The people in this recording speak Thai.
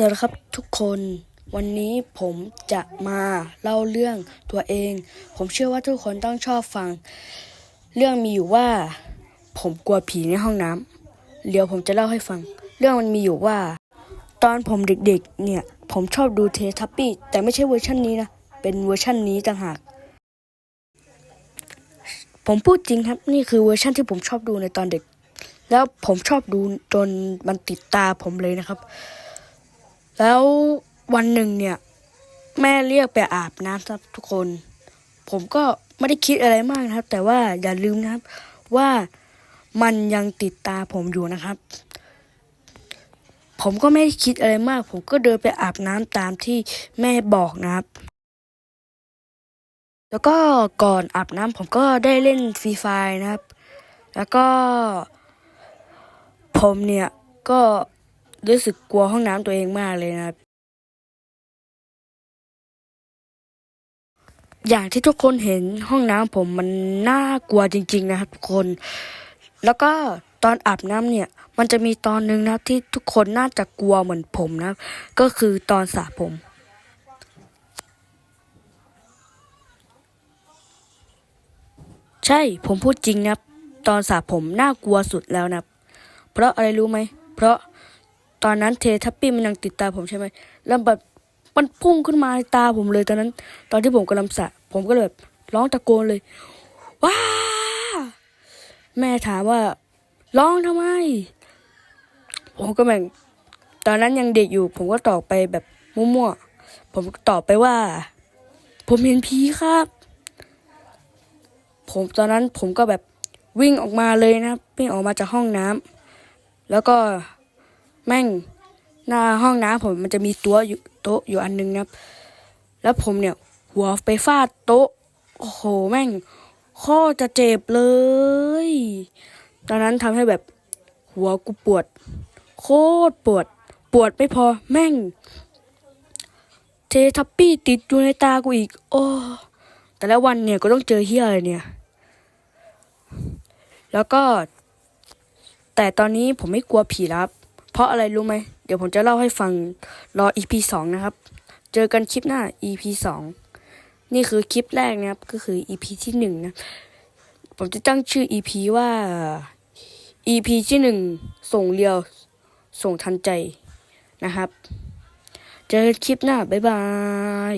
สวัสดีครับทุกคน วันนี้ผมจะมาเล่าเรื่องตัวเอง ผมเชื่อว่าทุกคนต้องชอบฟัง เรื่องมีอยู่ว่า ผมกลัวผีในห้องน้ำเดี๋ยวผมจะเล่าให้ฟัง เรื่องมันมีอยู่ว่า ตอนผมเด็กๆ เนี่ย ผมชอบดูเททัปปี้แต่ไม่ใช่เวอร์ชันนี้นะ เป็นเวอร์ชันนี้ต่างหาก ผมพูดจริงครับนี่คือเวอร์ชันที่ผมชอบดูในตอนเด็ก แล้วผมชอบดูจนมันติดตาผมเลยนะครับ แล้ววันหนึ่งเนี่ย แม่เรียกไปอาบน้ำครับทุกคน ผมก็ไม่ได้คิดอะไรมากนะครับ แต่ว่าอย่าลืมนะครับว่ามันยังติดตาผมอยู่นะครับ ผมก็ไม่ได้คิดอะไรมาก ผมก็เดินไปอาบน้ำตามที่แม่บอกนะครับ แล้วก็ก่อนอาบน้ำผมก็ได้เล่นฟรีไฟนะครับ แล้วก็ ผมเนี่ยก็ รู้สึกกลัวห้องน้ำตัวเองมากเลยนะครับ อย่างที่ทุกคนเห็นห้องน้ำผมมันน่ากลัวจริง ๆ นะครับทุกคน แล้วก็ตอนอาบน้ำเนี่ย มันจะมีตอนหนึ่งนะครับที่ทุกคนน่าจะกลัวเหมือนผมนะก็คือตอนสระผมใช่ ผมพูดจริงนะตอนสระผมน่ากลัวสุดแล้วนะเพราะอะไรรู้ไหม เพราะ ตอนนั้นเททัปปี้มันยังติดตาผมใช่ไหมแล้วแบบมันพุ่งขึ้นมาในตาผมเลยตอนนั้น ตอนที่ผมกำลังสะ ผมก็เลยแบบร้องตะโกนเลย ว้า แม่ถามว่า ร้องทำไม ผมก็แม่งตอนนั้นยังเด็กอยู่ ผมก็ตอบไปแบบมั่วๆ ผมตอบไปว่า ผมเห็นผีครับ ผมตอนนั้นผมก็แบบวิ่งออกมาเลยนะวิ่งออกมาจากห้องน้ำแล้วก็ แม่งหน้าห้องน้ำผมมันจะมีตัวอยู่โต๊ะอยู่อันนึงนะครับ แล้วผมเนี่ย หัวไปฟาดโต๊ะ โอ้โห แม่งโคตรจะเจ็บเลย ตอนนั้นทำให้แบบหัวกูปวด โคตรปวด ปวดไม่พอแม่ง เททัปปี้ติดอยู่ในตากูอีก โอ้ แต่ละวันเนี่ยก็ต้องเจอเฮียอะไรเนี่ย แล้วก็ แต่ตอนนี้ผมไม่กลัวผีแล้วครับ เพราะอะไรรู้ไหม เดี๋ยวผมจะเล่าให้ฟังรอ EP สองนะครับ เจอกันคลิปหน้า EP สองนี่คือคลิปแรกนะครับ ก็คือ EP ที่หนึ่งนะ ผมจะตั้งชื่อ EP ว่า EP ที่หนึ่งส่งเรียว ส่งทันใจนะครับ เจอกันคลิปหน้า บ๊ายบาย